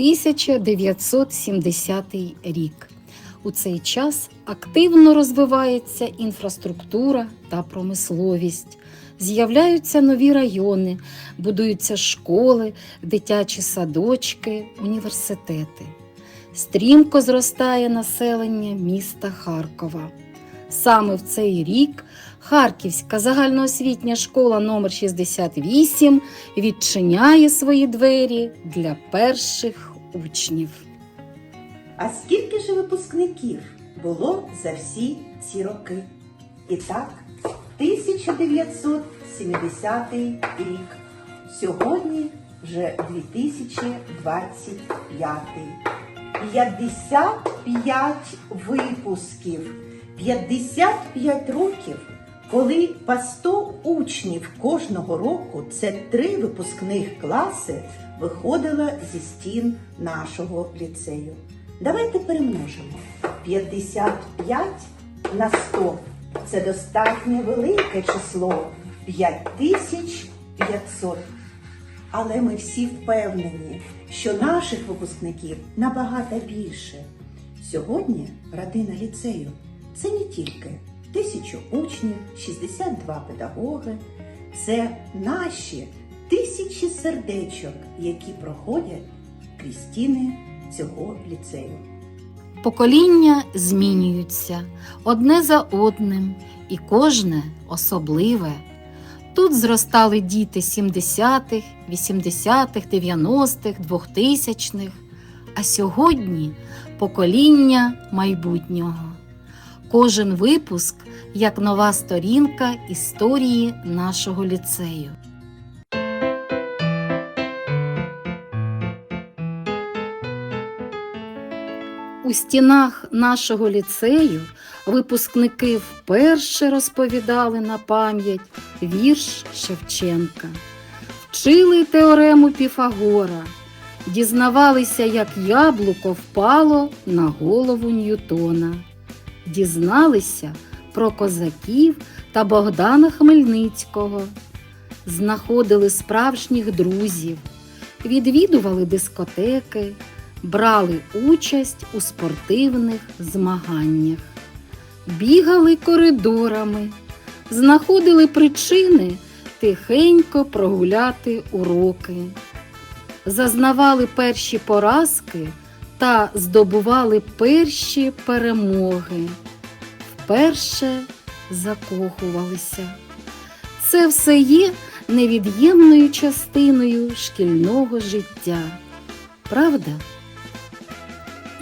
1970 рік. У цей час активно розвивається інфраструктура та промисловість. З'являються нові райони, будуються школи, дитячі садочки, університети. Стрімко зростає населення міста Харкова. Саме в цей рік Харківська загальноосвітня школа номер 68 відчиняє свої двері для перших учнів. А скільки ж випускників було за всі ці роки? І так, 1970 рік. Сьогодні вже 2025. 55 випусків. 55 років, коли по 100 учнів кожного року, це три випускних класи, виходило зі стін нашого ліцею. Давайте перемножимо. 55 на 100 – це достатньо велике число 5500. Але ми всі впевнені, що наших випускників набагато більше. Сьогодні родина ліцею це не тільки тисячу учнів, 62 педагоги, це наші тисячі сердечок, які проходять крізь стіни цього ліцею. Покоління змінюються одне за одним, і кожне особливе. Тут зростали діти 70-х, 80-х, 90-х, 2000-х, а сьогодні покоління майбутнього. Кожен випуск як нова сторінка історії нашого ліцею. У стінах нашого ліцею випускники вперше розповідали на пам'ять вірш Шевченка, вчили теорему Піфагора, дізнавалися, як яблуко впало на голову Ньютона, дізналися про козаків та Богдана Хмельницького, знаходили справжніх друзів, відвідували дискотеки брали участь у спортивних змаганнях, бігали коридорами, знаходили причини тихенько прогуляти уроки, зазнавали перші поразки та здобували перші перемоги, вперше закохувалися. Це все є невід'ємною частиною шкільного життя. Правда?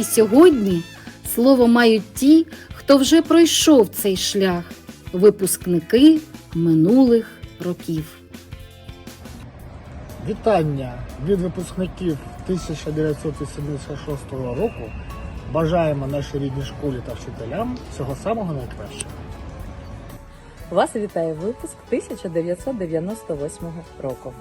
І сьогодні слово мають ті, хто вже пройшов цей шлях, випускники минулих років. Вітання від випускників 1986 року. Бажаємо нашій рідній школі та вчителям всього самого найкращого. Вас вітає випуск 1998 року.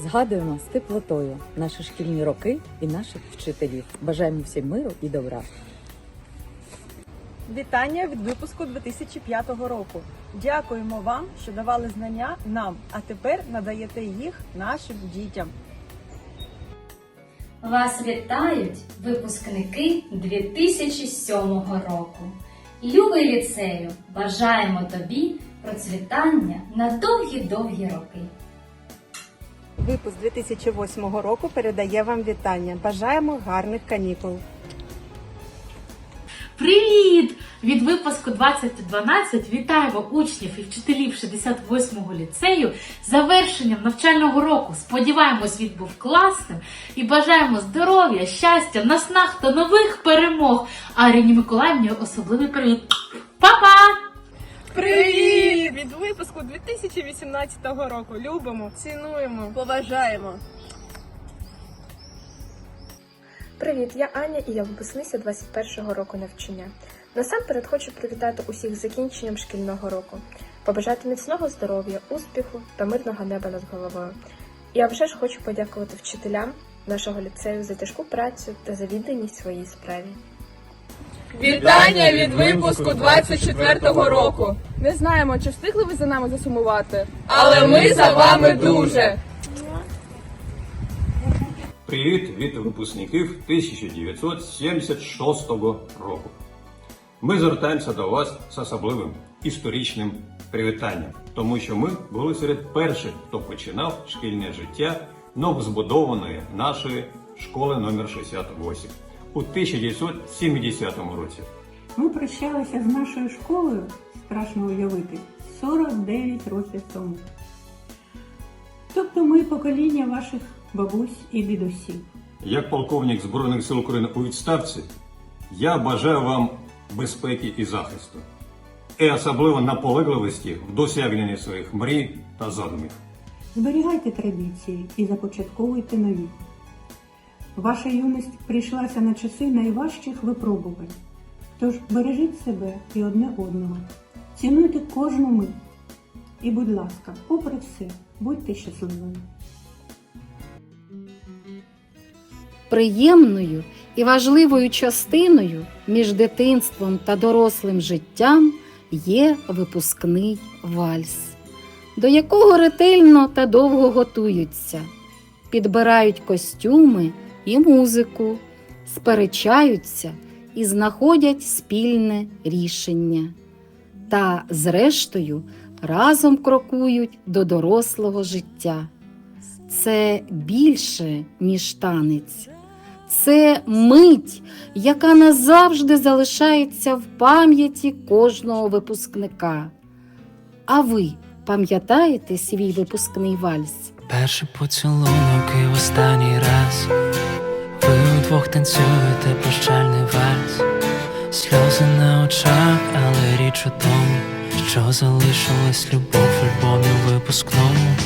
Згадуємо з теплотою наші шкільні роки і наших вчителів. Бажаємо всім миру і добра. Вітання від випуску 2005 року. Дякуємо вам, що давали знання нам, а тепер надаєте їх нашим дітям. Вас вітають випускники 2007 року. Любий ліцею, бажаємо тобі процвітання на довгі-довгі роки. Випуск 2008 року передає вам вітання. Бажаємо гарних канікул. Привіт! Від випуску 2012 вітаємо учнів і вчителів 68-го ліцею з завершенням навчального року. Сподіваємось, він був класним і бажаємо здоров'я, щастя, наснаг та нових перемог. Аріні Миколаївні особливий привіт. Па-па! Привіт! Від випуску 2018 року. Любимо, цінуємо, поважаємо. Привіт, я Аня і я випускниця 21-го року навчання. Насамперед хочу привітати усіх з закінченням шкільного року, побажати міцного здоров'я, успіху та мирного неба над головою. І я вже ж хочу подякувати вчителям нашого ліцею за тяжку працю та за відданість своїй справі. Вітання від випуску 24-го року. Не знаємо, чи встигли ви за нами засумувати, але ми за вами дуже. Привіт від випускників 1976 року. Ми звертаємося до вас з особливим історичним привітанням, тому що ми були серед перших, хто починав шкільне життя новозбудованої нашої школи номер 68 у 1970 році. Ми прощалися з нашою школою, страшно уявити, 49 років тому. Тобто ми покоління ваших бабусь і дідусів. Як полковник Збройних сил України у відставці, я бажаю вам безпеки і захисту, і особливо наполегливості в досягненні своїх мрій та задумів. Зберігайте традиції і започатковуйте нові. Ваша юність прийшлася на часи найважчих випробувань. Тож бережіть себе і одне одного. Цінуйте кожну мить. І, будь ласка, попри все, будьте щасливими. Приємною і важливою частиною між дитинством та дорослим життям є випускний вальс, до якого ретельно та довго готуються, підбирають костюми і музику, сперечаються і знаходять спільне рішення. Та, зрештою, разом крокують до дорослого життя. Це більше, ніж танець. Це мить, яка назавжди залишається в пам'яті кожного випускника. А ви пам'ятаєте свій випускний вальс? Перший поцілунок і в останній раз Ви удвох танцюєте прощальний вальс Сльози на очах, але річ у тому, що залишилась любов в альбомі випускному.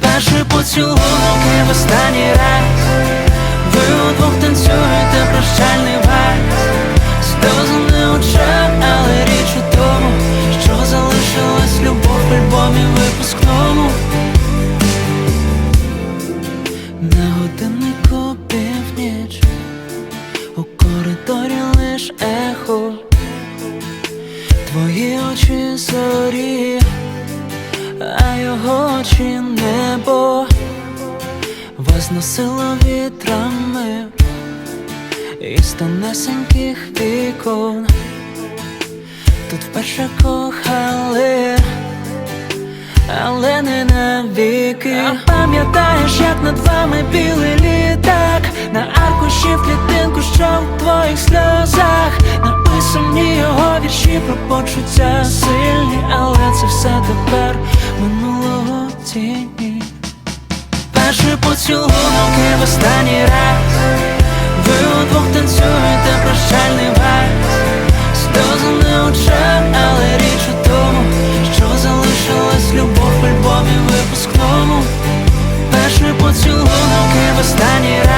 Перший поцілунок і останній раз Ви удвох танцюєте прощальний вальс. Сльози не очах, але річ у навіки А пам'ятаєш, як над вами білий літак? На аркуші в клітинку, що в твоїх сльозах? Написані його вірші про почуття сильні, але це все тепер минулого тіні. Перший поцілунок і в останній раз. Ви удвох танцюєте прощальний вальс. Сльози на очах, але річ у тому, що залишилась любов випускному. Перший поцілунок і в останній раз.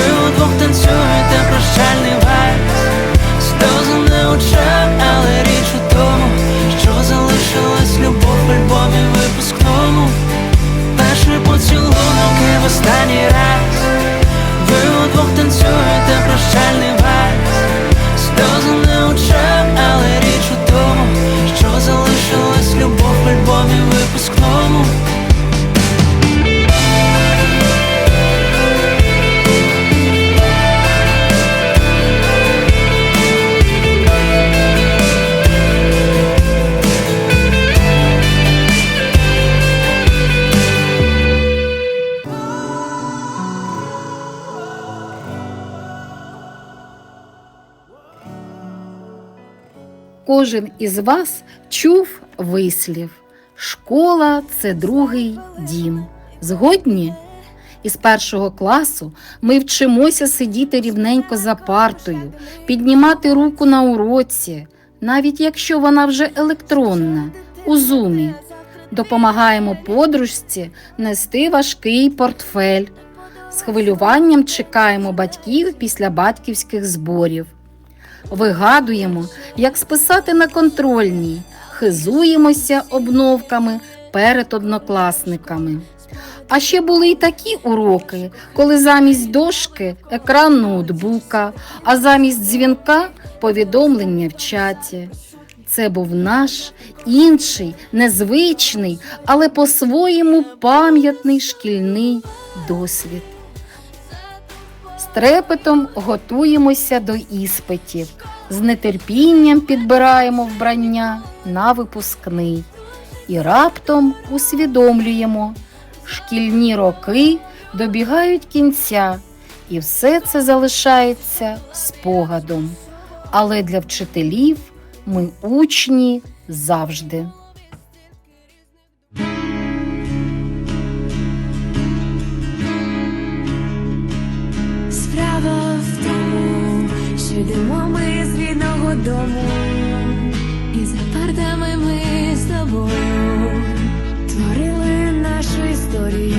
Ви удвох танцюєте прощальний вальс кожен із вас чув вислів Школа це другий дім. Згодні? Із першого класу ми вчимося сидіти рівненько за партою, піднімати руку на уроці, навіть якщо вона вже електронна, у зумі. Допомагаємо подружці нести важкий портфель. З хвилюванням чекаємо батьків після батьківських зборів. Вигадуємо, як списати на контрольній, хизуємося обновками перед однокласниками. А ще були й такі уроки, коли замість дошки екран ноутбука, а замість дзвінка повідомлення в чаті. Це був наш інший, незвичний, але по-своєму пам'ятний шкільний досвід. Трепетом готуємося до іспитів, з нетерпінням підбираємо вбрання на випускний і раптом усвідомлюємо, шкільні роки добігають кінця, і все це залишається спогадом. Але для вчителів ми учні завжди. Що йдемо ми з рідного дому, і за партами ми з тобою творили нашу історію,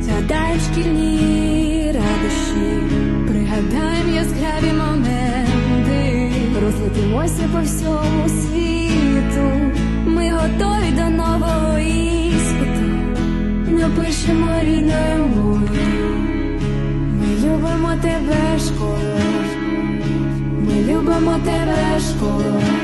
згадаємо шкільні радощі, пригадаємо яскраві моменти, розлетимося по всьому світу. Ми готові до нового іспиту, напишемо рідною мовою. Ми любимо тебе, школо, ми любимо тебе, школо,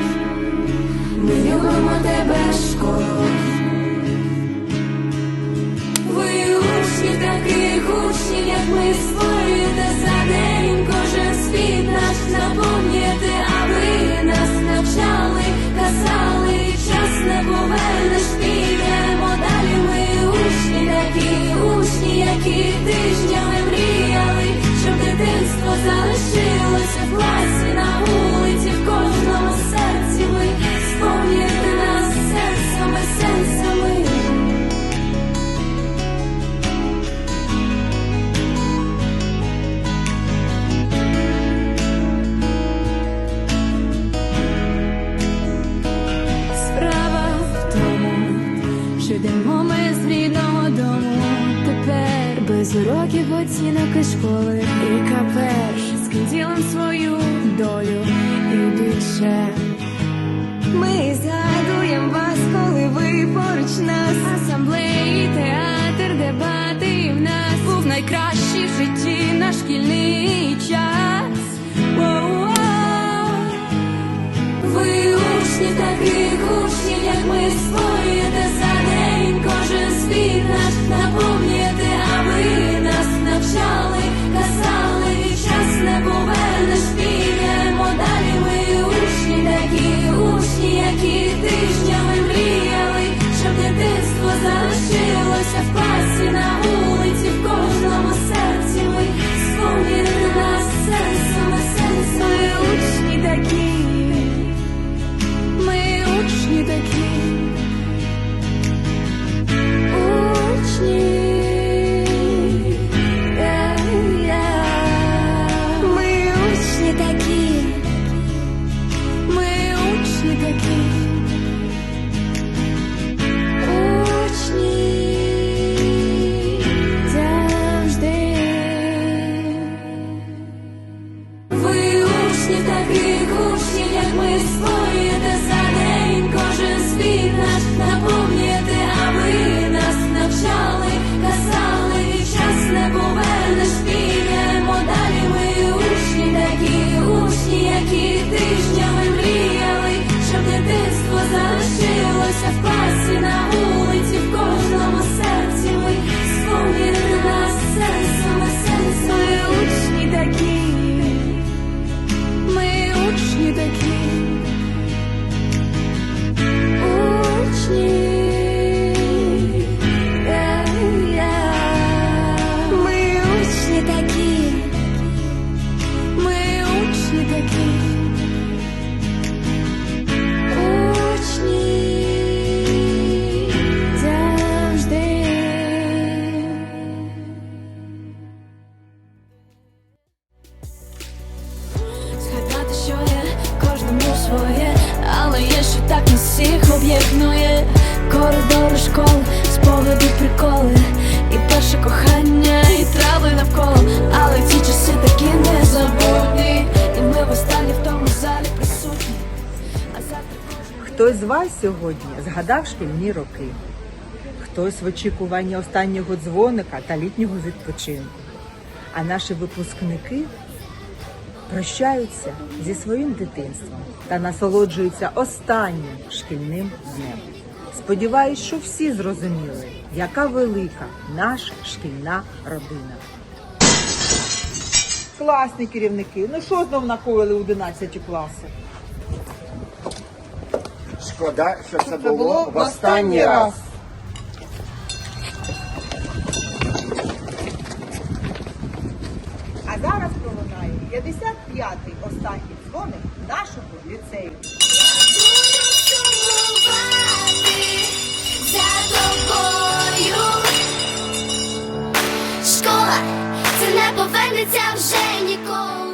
наш шкільний час. Ви учні таких учні, як ми створюєте вас сьогодні згадав шкільні роки, хтось в очікуванні останнього дзвоника та літнього відпочинку. А наші випускники прощаються зі своїм дитинством та насолоджуються останнім шкільним днем. Сподіваюсь, що всі зрозуміли, яка велика наша шкільна родина. Класні керівники, ну що знов накоїли 11 класи? Шкода, що це було в останній раз. А зараз пролунає 55-й останній дзвоник нашого ліцею. Школа, це не повернеться вже ніколи.